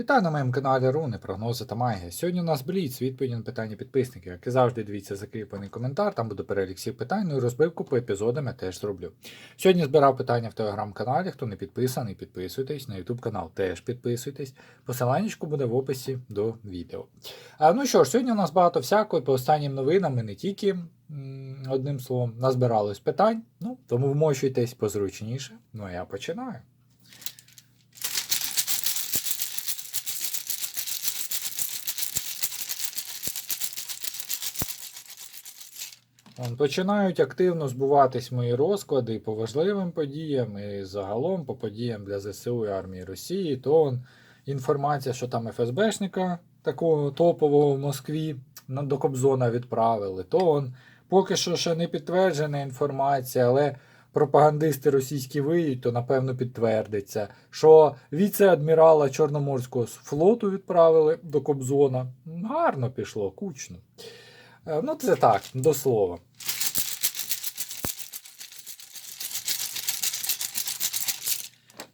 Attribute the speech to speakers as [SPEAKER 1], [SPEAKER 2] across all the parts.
[SPEAKER 1] Вітаю на моєму каналі Руни, прогнози та магія. Сьогодні у нас Бліц, відповіді на питання підписників. Як і завжди, дивіться закріплений коментар, там буде перелік всіх питань, ну і розбивку по епізодам я теж зроблю. Сьогодні збирав питання в телеграм-каналі. Хто не підписаний, підписуйтесь. На YouTube канал теж підписуйтесь. Посиланнячку буде в описі до відео. А, ну що ж, сьогодні у нас багато всякої, по останнім новинам і не тільки одним словом назбиралось питань. Ну, тому вмощуйтесь позручніше. Ну а я починаю. Починають активно збуватись мої розклади по важливим подіям, і загалом по подіям для ЗСУ і армії Росії. То он, інформація, що там ФСБшника такого топового в Москві до Кобзона відправили. То он, поки що ще не підтверджена інформація, але пропагандисти російські виють, то напевно підтвердиться, що віце-адмірала Чорноморського флоту відправили до Кобзона. Гарно пішло, кучно. Е, Ну, це так, до слова.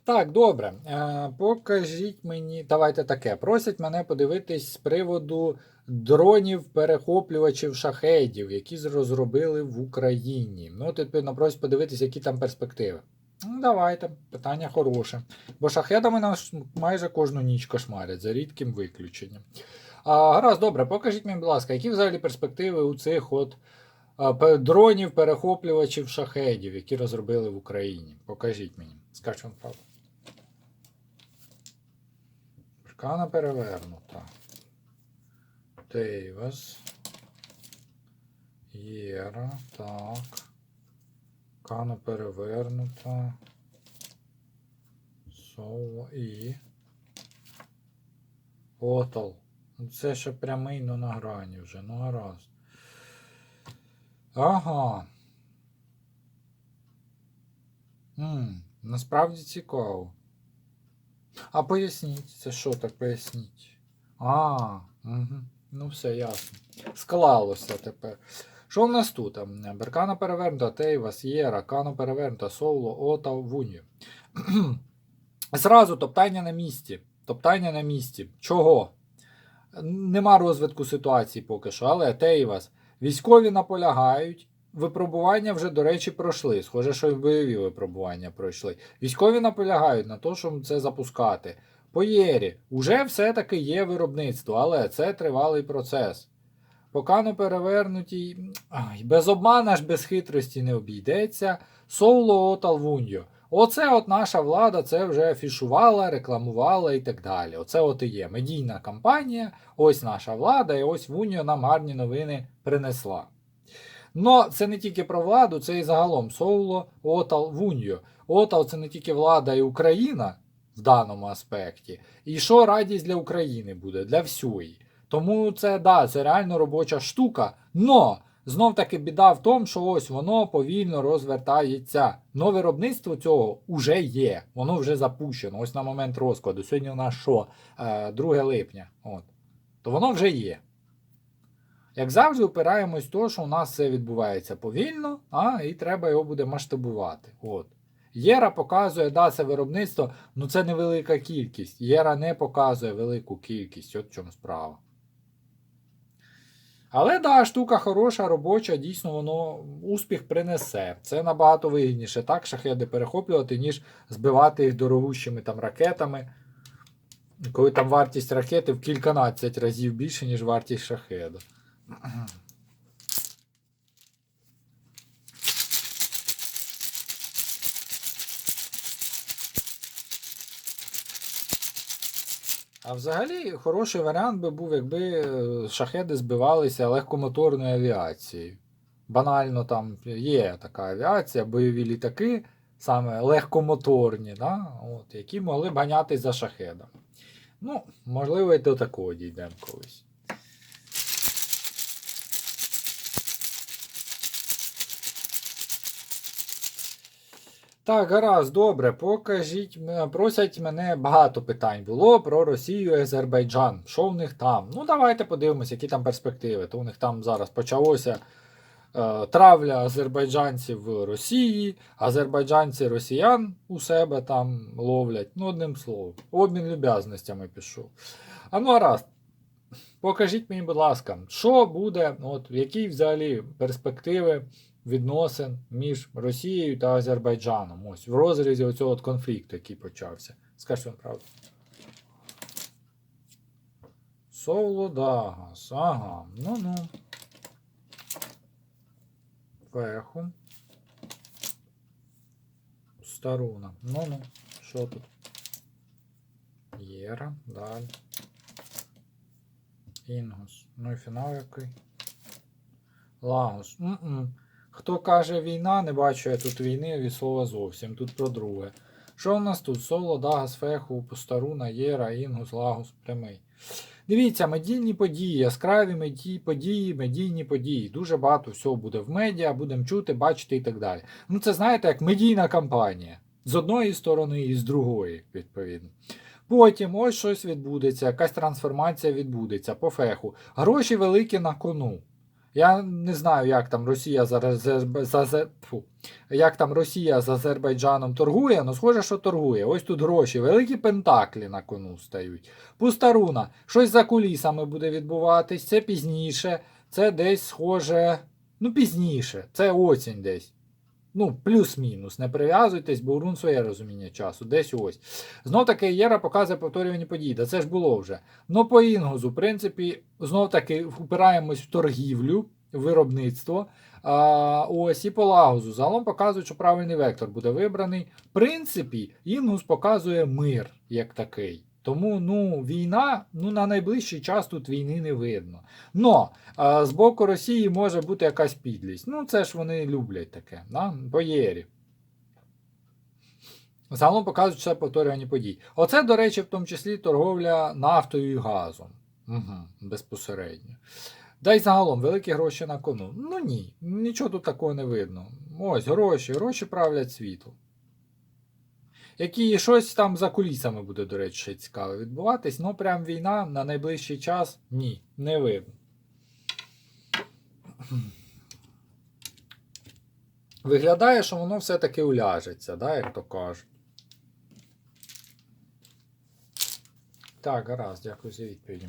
[SPEAKER 1] Так, добре. Е, покажіть мені. Давайте таке. Просять мене подивитись з приводу дронів перехоплювачів шахедів, які розробили в Україні. Ну, от, відповідно, просять подивитись, які там перспективи. Ну, давайте, питання хороше. Бо шахедами нас майже кожну ніч кошмарять, за рідким виключенням. А, гаразд, добре, покажіть мені, будь ласка, які взагалі перспективи у цих от дронів, перехоплювачів шахедів, які розробили в Україні? Покажіть мені. Скажіть вам правду. Шкана перевернута. Тейвас. Єра. Так. Кана перевернута. Соло і. Отал. Ну, Це ще прямий, ну на грані вже, ну гаразд. Ага. М, насправді цікаво. А поясніть, це що так поясніть? А, угу. ну все ясно. Склалося тепер. Що в нас тут? Беркана перевернута, Тейва, Сєра, Кано перевернута, Соло, Ота, Вуньо. Зразу топтання на місці. Топтання на місці. Чого? Нема розвитку ситуації поки що, але Тейвас. Військові наполягають. Випробування вже, до речі, пройшли. Схоже, що і бойові випробування пройшли. Військові наполягають на те, щоб це запускати. По Єрі, уже все-таки є виробництво, але це тривалий процес. Покано перевернутій, без обмана ж без хитрості не обійдеться. Соло Отал Вуньо. Оце от наша влада це вже афішувала, рекламувала і так далі. Оце от і є медійна кампанія, ось наша влада, і ось Вуньо нам гарні новини принесла. Но це не тільки про владу, це і загалом Соло, Отал, Вуньо. Отал це не тільки влада і Україна в даному аспекті. І що радість для України буде, для всієї. Тому це да, це реально робоча штука. Но знов таки біда в тому, що ось воно повільно розвертається. Но виробництво цього вже є, воно вже запущено. Ось на момент розкладу. Сьогодні у нас що? Е, 2 липня. От. То воно вже є. Як завжди, опираємось в те, що у нас все відбувається повільно, а і треба його буде масштабувати. От. Єра показує, да, це виробництво, ну це невелика кількість. Єра не показує велику кількість, от в чому справа. Але да, штука хороша, робоча, дійсно воно успіх принесе. Це набагато вигідніше так шахеди перехоплювати, ніж збивати їх дорогущими там ракетами. Коли там вартість ракети в кільканадцять разів більше, ніж вартість шахеда. А взагалі хороший варіант би був, якби е, шахеди збивалися легкомоторною авіацією. Банально там є така авіація, бойові літаки, саме легкомоторні, да? От, які могли б ганятись за шахедами. Ну, можливо, і до такого дійдемо колись. Так, гаразд, добре, покажіть. Просять мене багато питань було про Росію і Азербайджан. Що в них там? Ну, давайте подивимося, які там перспективи. То у них там зараз почалося е, травля азербайджанців в Росії, азербайджанці росіян у себе там ловлять. Ну, одним словом, обмін люб'язностями пішов. А ну гаразд. Покажіть мені, будь ласка, що буде, от, які взагалі перспективи відносин між Росією та Азербайджаном? Ось в розрізі оцього от конфлікту, який почався. Скажіть вам правду. Солодагас. Ага. Ну-ну. Феху. Старуна. Ну-ну. Що тут? Єра. Далі. Інгус. Ну і фінал який? Лагус. М-м. Хто каже війна, не бачу я тут війни від слова зовсім. Тут про друге. Що у нас тут? Соло, Дагас, Феху, Постаруна, Єра, Інгус, Лагус, прямий. Дивіться, медійні події, яскраві медії, події, медійні події. Дуже багато всього буде в медіа, будемо чути, бачити і так далі. Ну, це знаєте, як медійна кампанія. З одної сторони і з другої, відповідно. Потім ось щось відбудеться, якась трансформація відбудеться по феху. Гроші великі на кону. Я не знаю, як там Росія за, Азерб- за, як там Росія з Азербайджаном торгує, але схоже, що торгує. Ось тут гроші, великі пентаклі на кону стають. Пустаруна, щось за кулісами буде відбуватись, це пізніше, це десь схоже. Ну, пізніше, це осінь десь. Ну, плюс-мінус. Не прив'язуйтесь, бо урун своє розуміння часу, десь ось. Знов таки Єра показує повторювані події, да це ж було вже. Ну, по інгузу, в принципі, знов таки впираємось в торгівлю, виробництво. А, ось і по лагузу. Загалом показують, що правильний вектор буде вибраний. В принципі, інгус показує мир як такий. Тому ну, війна, ну на найближчий час тут війни не видно. Но а, з боку Росії може бути якась підлість. Ну, це ж вони люблять таке, да? по єрі. Загалом показують, що це повторювані події. Оце, до речі, в тому числі торговля нафтою і газом. Угу, безпосередньо. Да й загалом великі гроші на кону. Ну ні, нічого тут такого не видно. Ось гроші, гроші правлять світом. Які щось там за кулісами буде, до речі, ще цікаве відбуватись, ну прям війна на найближчий час ні, не видно. Виглядає, що воно все-таки уляжеться, да, як то кажуть. Так, гаразд, дякую за відповіді.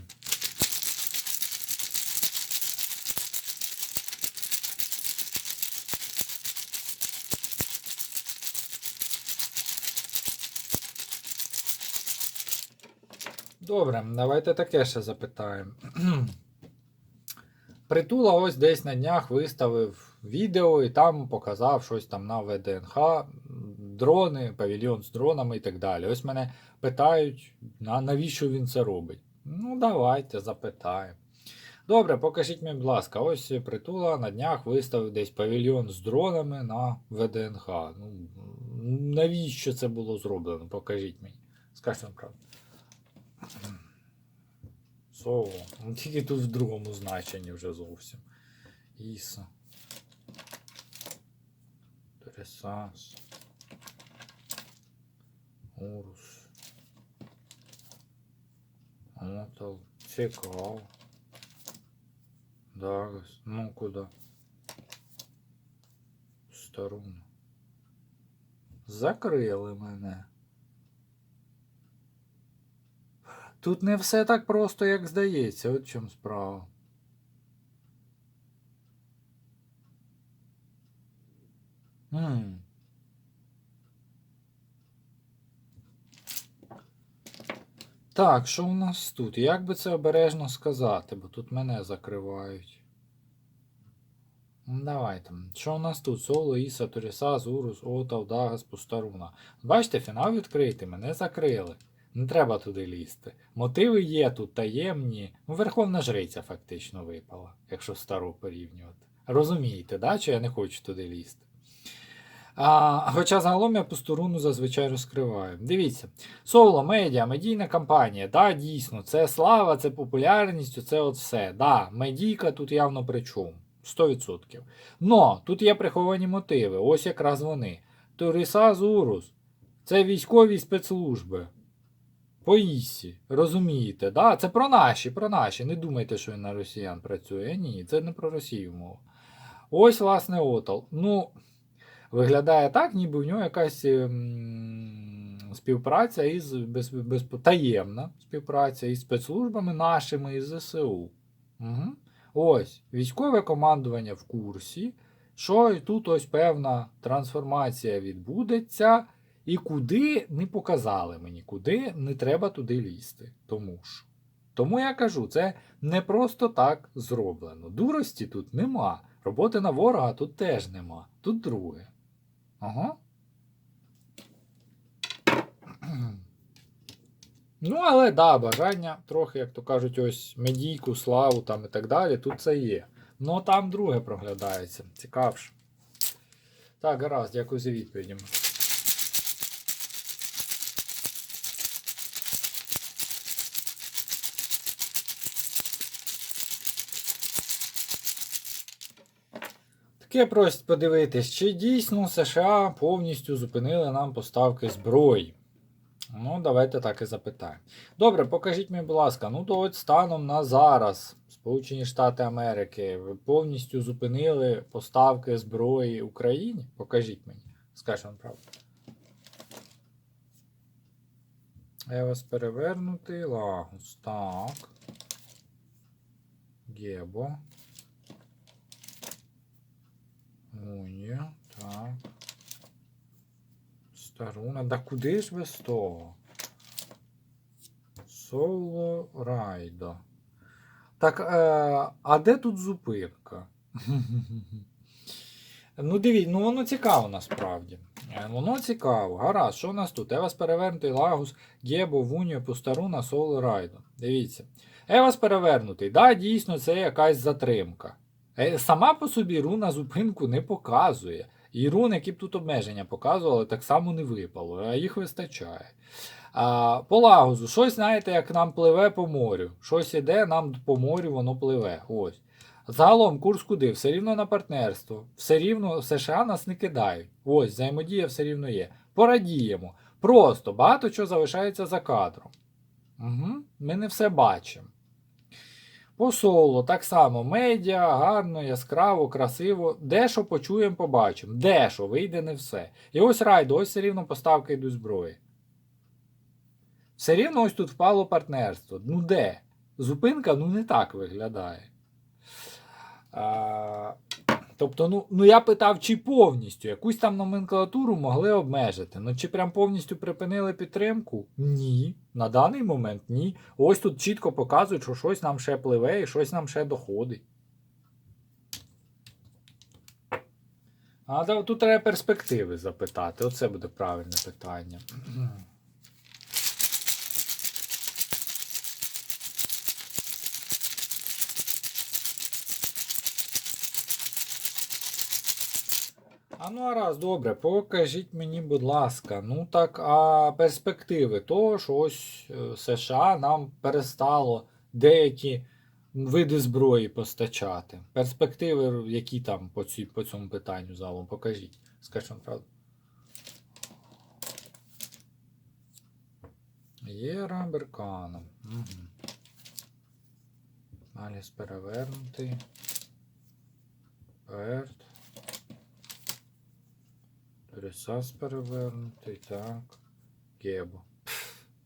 [SPEAKER 1] Добре, давайте таке ще запитаємо. Притула ось десь на днях виставив відео і там показав щось там на ВДНХ, дрони, павільйон з дронами і так далі. Ось мене питають, а навіщо він це робить? Ну, давайте запитаємо. Добре, покажіть мені, будь ласка, ось притула на днях виставив десь павільйон з дронами на ВДНХ. Ну, навіщо це було зроблено? Покажіть мені. Скажіть вам правду. Сово. Ну, тільки тут в другому значенні вже зовсім. Іса. Тересас. Урус. Мотал. Цікаво. Дагас. Ну куди? Старуна. Закрили мене. Тут не все так просто, як здається, от чому справа. Хм. Так, що у нас тут? Як би це обережно сказати, бо тут мене закривають. Давай там. Що у нас тут? Соло, Іса, Торіса, Зурус, Отав, Дагас, Пустаруна. Бачите, фінал відкритий, мене закрили. Не треба туди лізти. Мотиви є тут таємні. Ну, Верховна жриця фактично випала, якщо стару порівнювати. Розумієте, да, що я не хочу туди лізти. А, Хоча загалом я пустуруну зазвичай розкриваю. Дивіться, соло, медіа, медійна кампанія. Да, дійсно, це слава, це популярність, це от все. Да, медійка тут явно при чому. 100%. Но тут є приховані мотиви. Ось якраз вони. Туриса Зурус. Це військові спецслужби. По Іссі, розумієте, да? Це про наші, про наші. Не думайте, що він на росіян працює. Ні, це не про Росію мова. Ось, власне, отал. Ну, виглядає так, ніби в нього якась ем, співпраця із без, без, таємна співпраця із спецслужбами нашими із ЗСУ. Угу. Ось, військове командування в курсі, що і тут ось певна трансформація відбудеться, і куди не показали мені, куди не треба туди лізти. Тому що. Тому я кажу, це не просто так зроблено. Дурості тут нема. Роботи на ворога тут теж нема. Тут друге. Ага. Ну, але да, бажання трохи, як то кажуть, ось медійку, славу там і так далі, тут це є. Ну там друге проглядається. Цікавше. Так, гаразд, дякую за відповідями. Таке просять подивитись, чи дійсно США повністю зупинили нам поставки зброї. Ну, давайте так і запитаємо. Добре, покажіть мені, будь ласка, ну то от станом на зараз Сполучені Штати Америки повністю зупинили поставки зброї Україні? Покажіть мені. Вам правду. Я вас перевернутий. Лагус. Так. Гебо. Унія. Так. Старуна. Да куди ж без того? Соло Райдо. Так, е, а де тут зупинка? ну, дивіться, ну воно цікаво насправді. Е, Воно цікаво. Гаразд, що у нас тут? Евас перевернутий Лагус, Гебо, Вуньо, Пустаруна, Соло Райдо. Дивіться. Евас перевернутий. Да, дійсно, це якась затримка. Е, Сама по собі руна зупинку не показує. І рун, які б тут обмеження показували, так само не випало, а їх вистачає. А, По лагозу, щось, знаєте, як нам пливе по морю. Щось іде, нам по морю воно пливе. Ось. Загалом курс куди? Все рівно на партнерство. Все рівно США нас не кидають. Ось, взаємодія все рівно є. Порадіємо. Просто багато чого залишається за кадром. Угу. Ми не все бачимо. По соло так само медіа, гарно, яскраво, красиво. Дещо почуємо, побачимо. Дещо, вийде не все. І ось райдо, ось все рівно поставки йдуть зброї. Все рівно ось тут впало партнерство. Ну де? Зупинка ну не так виглядає. А, тобто, ну, ну я питав, чи повністю якусь там номенклатуру могли обмежити. Ну чи прям повністю припинили підтримку? Ні. На даний момент ні. Ось тут чітко показують, що щось нам ще пливе і щось нам ще доходить. А тут треба перспективи запитати. Оце буде правильне питання. А ну а раз, добре, покажіть мені, будь ласка, ну так, а перспективи того, що ось е, США нам перестало деякі види зброї постачати. Перспективи, які там по, ці, по цьому питанню залом, покажіть. Скажіть вам правду. Є Рамберканом. Угу. Аліс перевернутий. Перт. Ресас перевернутий, так. Гебо.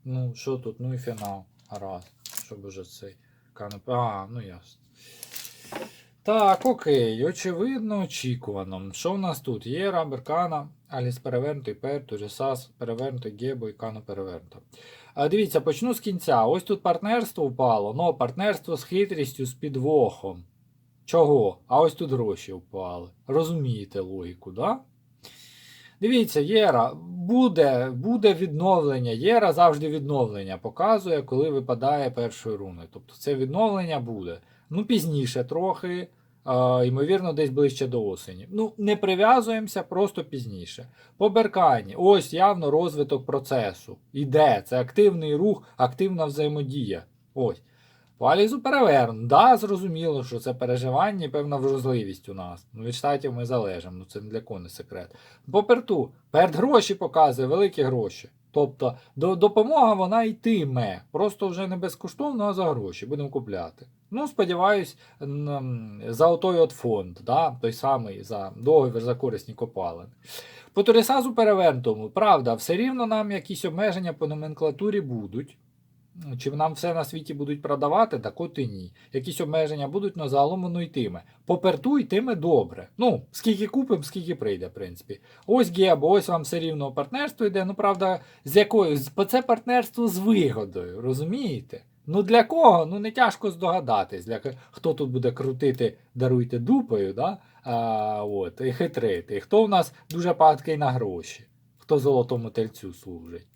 [SPEAKER 1] Ну, що тут? Ну і фінал. Раз. Щоб уже цей канап. А, ну ясно. Так, окей, очевидно, очікувано. Що в нас тут? Є Рамберкана, Аліс перевернутий, Перту, Ресас перевернутий, Гебо і Кано перевернуто. А дивіться, почну з кінця. Ось тут партнерство впало, ну партнерство з хитрістю, з підвохом. Чого? А ось тут гроші впали. Розумієте логіку, да? Дивіться, Єра, буде буде відновлення. Єра завжди відновлення показує, коли випадає першої руни. Тобто це відновлення буде. Ну, пізніше трохи, е, ймовірно, десь ближче до осені. Ну, не прив'язуємося, просто пізніше. По Беркані, ось явно розвиток процесу. Іде. Це активний рух, активна взаємодія. Ось. По Алізу переверну. Да, зрозуміло, що це переживання і певна вразливість у нас. Ну, від штатів ми залежимо, ну це не для кого не секрет. По перту. Перт гроші показує, великі гроші. Тобто до, допомога вона йтиме. Просто вже не безкоштовно, а за гроші. Будемо купляти. Ну, сподіваюсь, за отой от фонд, да? той самий за договір за корисні копалини. По Турісазу перевернутому, правда, все рівно нам якісь обмеження по номенклатурі будуть. Ну, Чи нам все на світі будуть продавати, так от і ні. Якісь обмеження будуть, але загалом воно йтиме. Поперту йтиме добре. Ну, скільки купимо, скільки прийде, в принципі. Ось Гебо, ось вам все рівно партнерство йде. Ну, правда, з якою? Бо це партнерство з вигодою, розумієте? Ну для кого? Ну не тяжко здогадатись, для хто тут буде крутити, даруйте дупою, да? а, от, і хитрити. Хто в нас дуже падкий на гроші, хто золотому тельцю служить.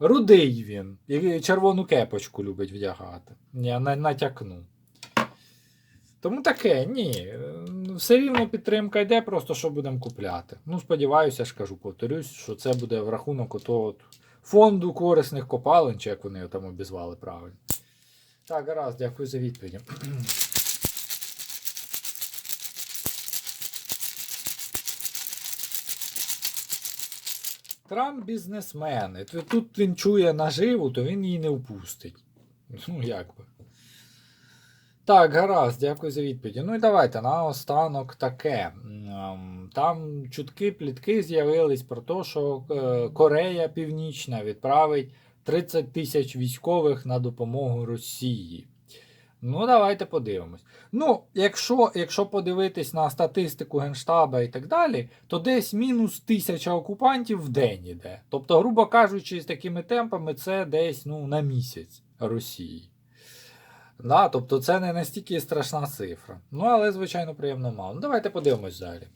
[SPEAKER 1] Рудий він. І червону кепочку любить вдягати. Я на- натякну. Тому таке, ні. Все рівно підтримка йде, просто що будемо купляти. Ну, сподіваюся, ж кажу, повторюсь, що це буде в рахунок отого фонду корисних копалин, чи як вони його там обізвали правильно. Так, гаразд, дякую за відповідь. Трамп бізнесмен. Тут- він чує наживу, то він її не впустить. Ну, як би. Так, гаразд, дякую за відповіді. Ну і давайте наостанок таке. Там чутки, плітки з'явились про те, що е, Корея Північна відправить 30 тисяч військових на допомогу Росії. Ну, давайте подивимось. Ну, якщо, якщо подивитись на статистику Генштаба і так далі, то десь мінус тисяча окупантів в день іде. Тобто, грубо кажучи, з такими темпами це десь ну, на місяць Росії. Да, тобто це не настільки страшна цифра. Ну, але, звичайно, приємно мало. Ну, давайте подивимось далі.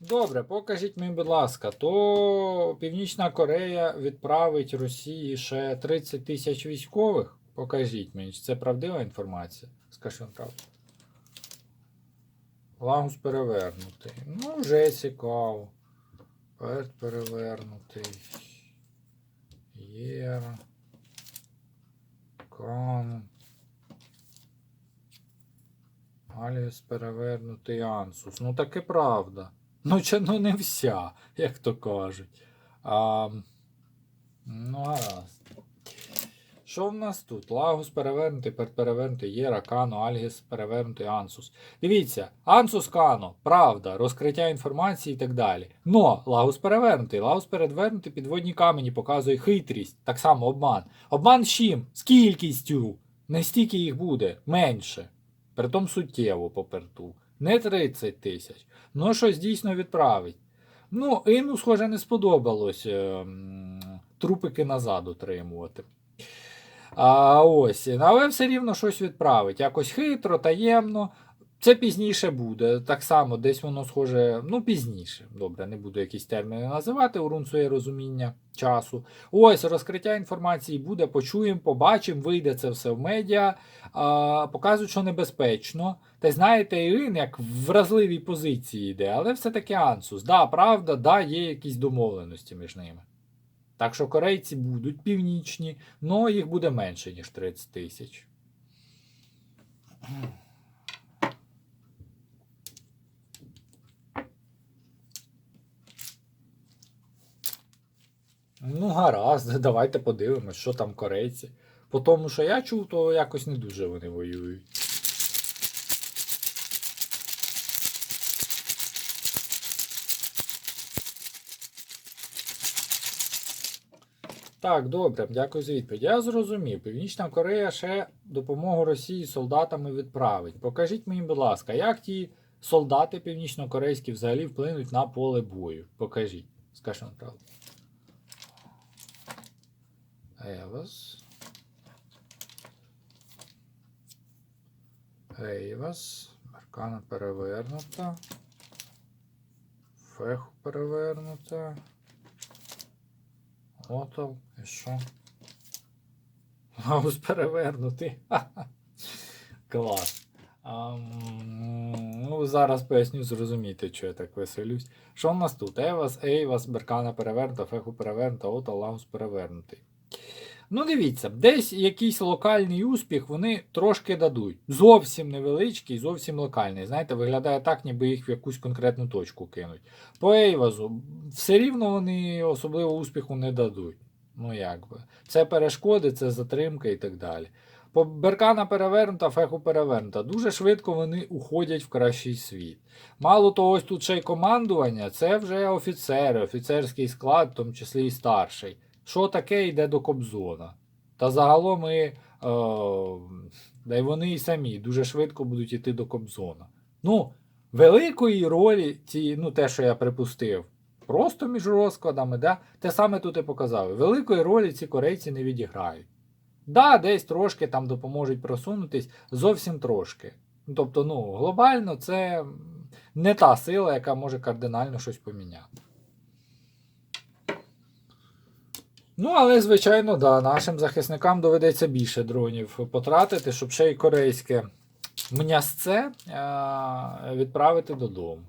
[SPEAKER 1] Добре, покажіть мені, будь ласка, то Північна Корея відправить Росії ще 30 тисяч військових. Покажіть мені, це правдива інформація? Скажи вам правду. Лагус перевернутий. Ну, вже цікаво. Перт перевернутий. Єра. Кан. Аліс перевернутий Ансус. Ну таки правда. Ну, чи ну не вся, як то кажуть. А, ну, гаразд. Що в нас тут? Лагус перевернутий, перевернутий, Єра, Кано, Альгіс перевернутий, Ансус. Дивіться, Ансус Кано, правда, розкриття інформації і так далі. Но Лагус перевернутий, Лагус перевернутий, підводні камені показує хитрість, так само обман. Обман з чим? З кількістю. Не стільки їх буде, менше. Притом суттєво поперту. Не 30 тисяч. Ну, щось дійсно відправить. Ну, Іну, схоже, не сподобалось е, трупики назад отримувати. А ось, але все рівно щось відправить. Якось хитро, таємно. Це пізніше буде. Так само, десь воно схоже, ну, пізніше. Добре, не буду якісь терміни називати, урун своє розуміння часу. Ось розкриття інформації буде, почуємо, побачимо, вийде це все в медіа. А, показують, що небезпечно. Та знаєте, Ірин як в вразливій позиції йде, але все-таки Ансус. Да, правда, да, є якісь домовленості між ними. Так що корейці будуть північні, але їх буде менше, ніж 30 тисяч. Ну, гаразд, давайте подивимось, що там корейці. По тому, що я чув, то якось не дуже вони воюють. Так, добре, дякую за відповідь. Я зрозумів. Північна Корея ще допомогу Росії солдатами відправить. Покажіть мені, будь ласка, як ті солдати північнокорейські взагалі вплинуть на поле бою? Покажіть. Скажіть нам правду. Евас. Ейвас. Аркана перевернута. Феху перевернута. Отов. І що? Гаус перевернутий. Клас. Ам, ну, зараз поясню, зрозуміти, що я так веселюсь. Що в нас тут? Евас, Ейвас, Беркана перевернута, Феху перевернута, Ото, Лагус перевернутий. Ну, дивіться, десь якийсь локальний успіх вони трошки дадуть. Зовсім невеличкий, зовсім локальний. Знаєте, виглядає так, ніби їх в якусь конкретну точку кинуть. По Ейвазу все рівно вони особливо успіху не дадуть. Ну як би. Це перешкоди, це затримка і так далі. По Беркана перевернута, феху перевернута. Дуже швидко вони уходять в кращий світ. Мало того, ось тут ще й командування, це вже офіцери, офіцерський склад, в тому числі і старший. Що таке йде до Кобзона? Та загалом і, е, да й вони і самі дуже швидко будуть йти до Кобзона. Ну, великої ролі, ці, ну, те, що я припустив, просто між розкладами, да? те саме тут і показали. Великої ролі ці корейці не відіграють. Да, десь трошки там допоможуть просунутись, зовсім трошки. Тобто, ну, глобально це не та сила, яка може кардинально щось поміняти. Ну, але, звичайно, да, нашим захисникам доведеться більше дронів потратити, щоб ще й корейське м'ясце е- відправити додому.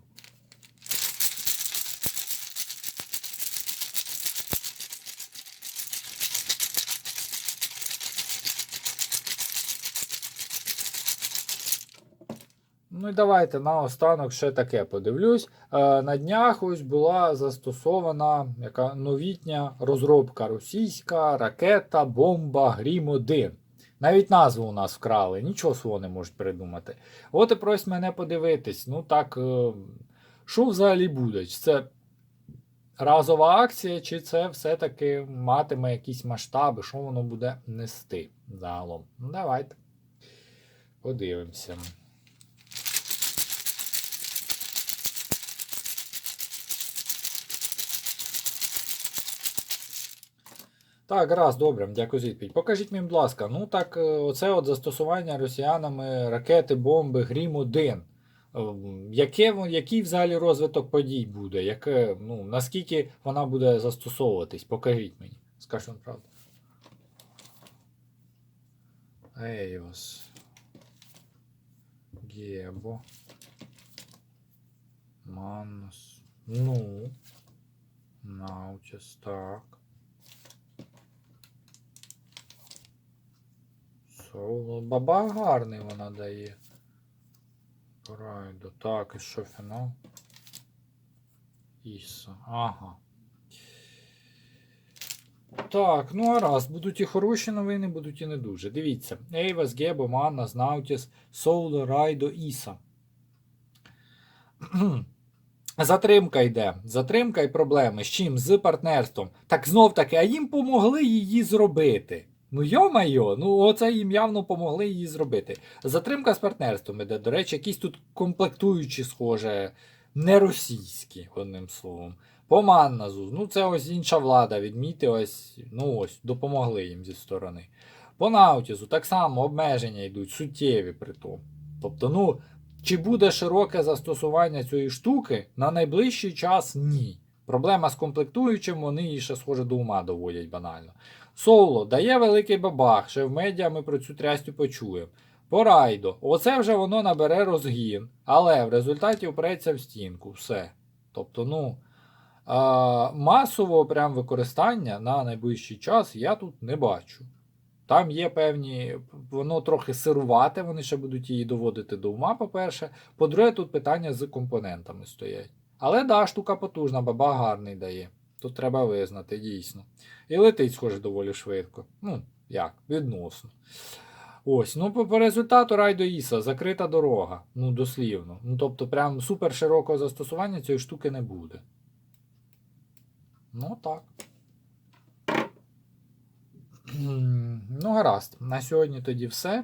[SPEAKER 1] Ну і давайте наостанок ще таке подивлюсь. Е, на днях ось була застосована яка новітня розробка російська ракета бомба Грім 1. Навіть назву у нас вкрали, нічого свого не можуть придумати. От і просять мене подивитись. Ну так, е, що взагалі буде? Чи це разова акція, чи це все-таки матиме якісь масштаби, що воно буде нести загалом? Ну, давайте. Подивимося. Так, раз, добре, дякую за відповідь. Покажіть мені, будь ласка, ну так, е, оце от застосування росіянами ракети, бомби Грім 1. Е, Яке, який взагалі розвиток подій буде? Яке, ну, наскільки вона буде застосовуватись? Покажіть мені. Скажіть вам правду. Ейос. Гебо. Манус. Ну. Научес, так. Соло. Баба гарний вона дає. Прайдо. Так, і що фінал? Іса. Ага. Так, ну а будуть і хороші новини, будуть і не дуже. Дивіться. Ейвас, Гебо, Манна, Знаутіс, Соуло, Райдо, Іса. Затримка йде. Затримка і проблеми. З чим? З партнерством. Так знов таки, а їм помогли її зробити. Ну йо-майо, ну оце їм явно помогли її зробити. Затримка з партнерством іде. До речі, якісь тут комплектуючі, схоже, не російські, одним словом. По Манназу, ну це ось інша влада, відміти, ось, ну ось, допомогли їм зі сторони. По Наутізу так само обмеження йдуть, суттєві при тому. Тобто, ну, чи буде широке застосування цієї штуки на найближчий час ні. Проблема з комплектуючим, вони її ще схоже до ума доводять банально. Соло дає великий бабах, ще в медіа ми про цю трястю почуємо. По райдо, оце вже воно набере розгін, але в результаті впреться в стінку. Все. Тобто, ну, а, масового прям використання на найближчий час я тут не бачу. Там є певні, воно трохи сирувате, вони ще будуть її доводити до ума, по-перше. По-друге, тут питання з компонентами стоять. Але да, штука потужна, баба гарний дає. Тут треба визнати, дійсно. І летить, схоже, доволі швидко. Ну, як, відносно. Ось, ну по, результату Райдо Іса закрита дорога. Ну, дослівно. Ну, тобто, прям супер широкого застосування цієї штуки не буде. Ну так. Ну, гаразд. На сьогодні тоді все.